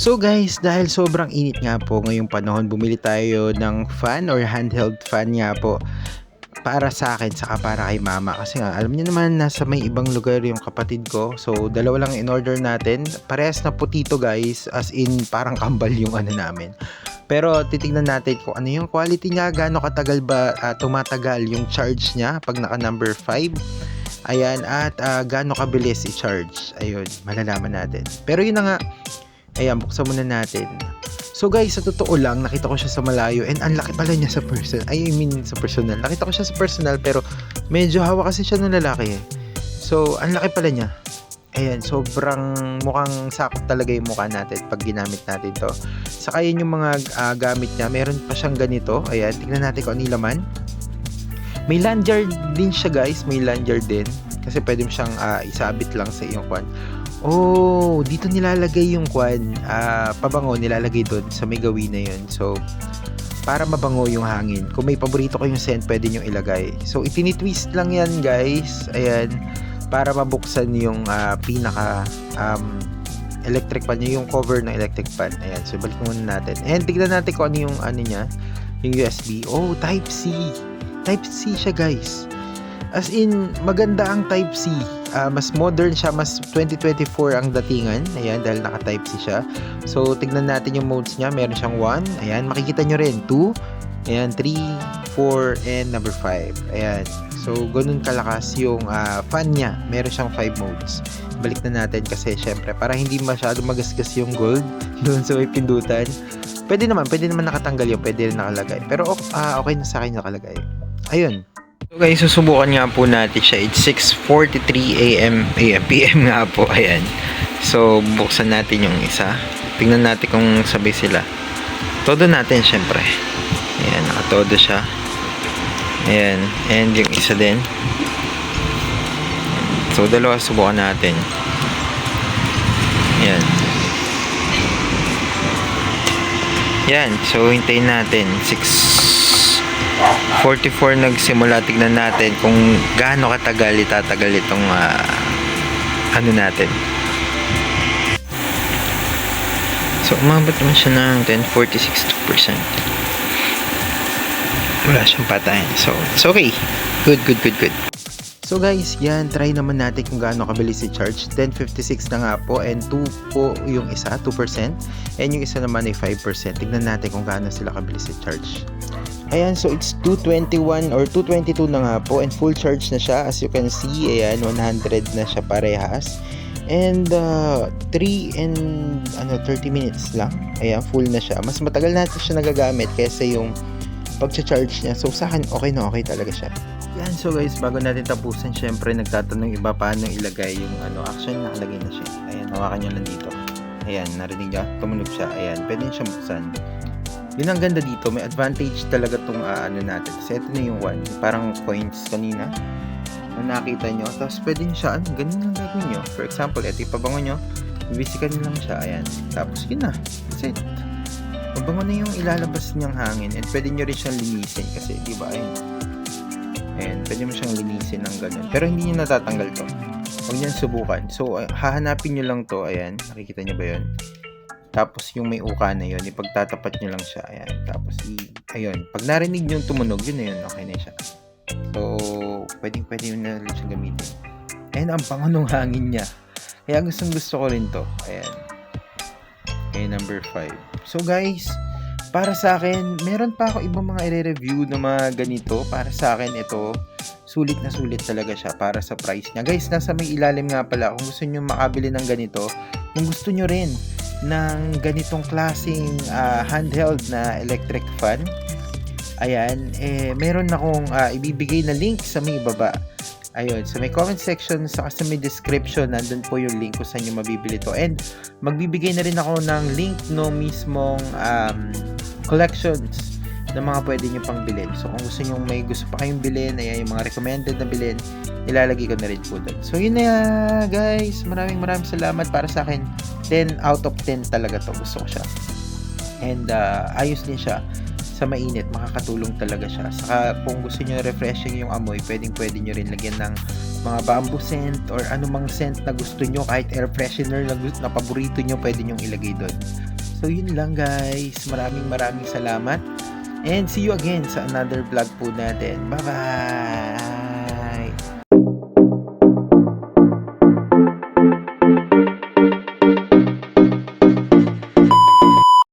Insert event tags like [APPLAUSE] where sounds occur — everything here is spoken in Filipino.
So guys, dahil sobrang init nga po ngayong panahon, bumili tayo ng fan or handheld fan nga po para sa akin saka para kay mama. Kasi nga alam niyo naman nasa may ibang lugar yung kapatid ko. So dalawa lang in order natin. Parehas na putito guys. As in parang kambal yung ano namin. Pero titignan natin kung ano yung quality niya gaano katagal ba ah, tumatagal yung charge niya pag naka number 5 ayan at ah, gaano kabilis i-charge. Ayun malalaman natin. Pero yun na nga Ayan, buksan muna natin. So guys, sa totoo lang, nakita ko siya sa malayo and ang laki pala niya sa person. I mean sa personal. Nakita ko siya sa personal pero medyo hawak kasi siya ng lalaki eh. So, ang laki pala niya. Ayan, sobrang mukhang sakop talaga yung mukha natin pag ginamit natin to. Saka yun yung mga ah, gamit niya. Meron pa siyang ganito. Ayan, tignan natin kung ano laman. May lanyard din siya guys. May lanyard din. Kasi pwede mo siyang ah, isabit lang sa iyong kwan. Oh, dito nilalagay yung kwan. ah, pabango nilalagay doon sa may gawin na yun. So, para mabango yung hangin. Kung may paborito kayong scent, pwede nyo ilagay. So, itinitwist lang yan, guys. Ayan. Para mabuksan yung ah, pinaka um, electric pan nyo, yung cover ng electric pan. Ayan. So, balik muna natin. And tignan natin kung ano yung ano niya. Yung USB. Oh, Type-C. Type-C siya, guys. As in, maganda ang Type-C. Ah, mas modern siya, mas 2024 ang datingan. Ayan, dahil naka-Type-C siya. So, tignan natin yung modes niya. Meron siyang 1. Ayan, makikita nyo rin. 2. Ayan, 3, 4, and number 5. Ayan. So, ganun kalakas yung ah, fan niya. Meron siyang 5 modes. Balik na natin kasi syempre, para hindi masyado magasgas yung gold [LAUGHS] doon sa may pindutan. Pwede naman, pwede naman nakatanggal yun. Pwede rin nakalagay. Pero ah, okay na sa akin nakalagay. Ayun. So guys, susubukan nga po natin siya. It's 6.43 a.m. AM, PM nga po. [LAUGHS] Ayan. So, buksan natin yung isa. Tingnan natin kung sabay sila. Todo natin, syempre. Ayan, nakatodo siya. Ayan. And yung isa din. So, dalawa subukan natin. Ayan. Yan. So, hintayin natin. 6.44 nagsimula. Tignan natin kung gaano katagal itatagal itong ah, ano natin. So, umabot naman siya ng 10.46%. Wala siyang patayin. So, it's okay. Good, good, good, good. So guys, yan, try naman natin kung gaano kabilis si charge. 10.56 na nga po and 2 po yung isa, 2%. And yung isa naman ay 5%. Tignan natin kung gaano sila kabilis si charge. Ayan, so it's 221 or 222 na nga po and full charge na siya. As you can see, ayan, 100 na siya parehas. And uh, 3 and ano, 30 minutes lang. Ayan, full na siya. Mas matagal natin siya nagagamit kaysa yung pag-charge niya. So sa akin, okay na okay talaga siya. Yan, so guys, bago natin tapusin, syempre nagtatanong iba paano ilagay yung ano, actually nakalagay na siya. Ayan, hawakan nyo lang dito. Ayan, narinig nyo? Tumunog siya. Ayan, pwede siyang buksan. Yun ang ganda dito, may advantage talaga tong ah, ano natin. Kasi ito na yung one, parang coins kanina na nakita nyo. Tapos pwede nyo siya, ano, ganun lang gagawin nyo. For example, ito yung pabango nyo, bibisikan nyo lang siya, ayan. Tapos yun na, that's it. Mabango na yung ilalabas niyang hangin and pwede nyo rin siyang linisin kasi, di ba, ayun. Ayan, pwede mo siyang linisin ng ganun. Pero hindi nyo natatanggal to. Huwag nyo subukan. So, ay- hahanapin nyo lang to. Ayan, nakikita nyo ba yun? Tapos yung may uka na yun, ipagtatapat nyo lang siya. Ayan, tapos i ayun. Pag narinig nyo yung tumunog, yun na yun. Okay na siya. So, pwedeng pwede yun na rin siya gamitin. And ang bango ng hangin niya. Kaya gustong gusto ko rin to. Ayan. Okay, number 5. So guys, para sa akin, meron pa ako ibang mga i-review na mga ganito. Para sa akin, ito, sulit na sulit talaga siya para sa price niya. Guys, nasa may ilalim nga pala. Kung gusto nyo makabili ng ganito, kung gusto nyo rin ng ganitong klaseng ah, handheld na electric fan, ayan, eh, meron akong ah, ibibigay na link sa may baba. Ayun, sa may comment section, saka sa may description, nandun po yung link kung saan nyo mabibili to. And, magbibigay na rin ako ng link no mismong um, collections ng mga pwede nyo pang bilhin. So, kung gusto nyo may gusto pa kayong bilhin, ayan, yung mga recommended na bilhin, ilalagay ko na rin po doon. So, yun na guys. Maraming maraming salamat para sa akin. 10 out of 10 talaga to. Gusto ko siya. And, uh, ayos din siya sa mainit, makakatulong talaga siya. Saka kung gusto nyo refreshing yung amoy, pwedeng pwede nyo rin lagyan ng mga bamboo scent or anumang scent na gusto nyo, kahit air freshener na, gus- na paborito nyo, pwede nyo ilagay doon. So yun lang guys, maraming maraming salamat. And see you again sa another vlog po natin. Bye-bye!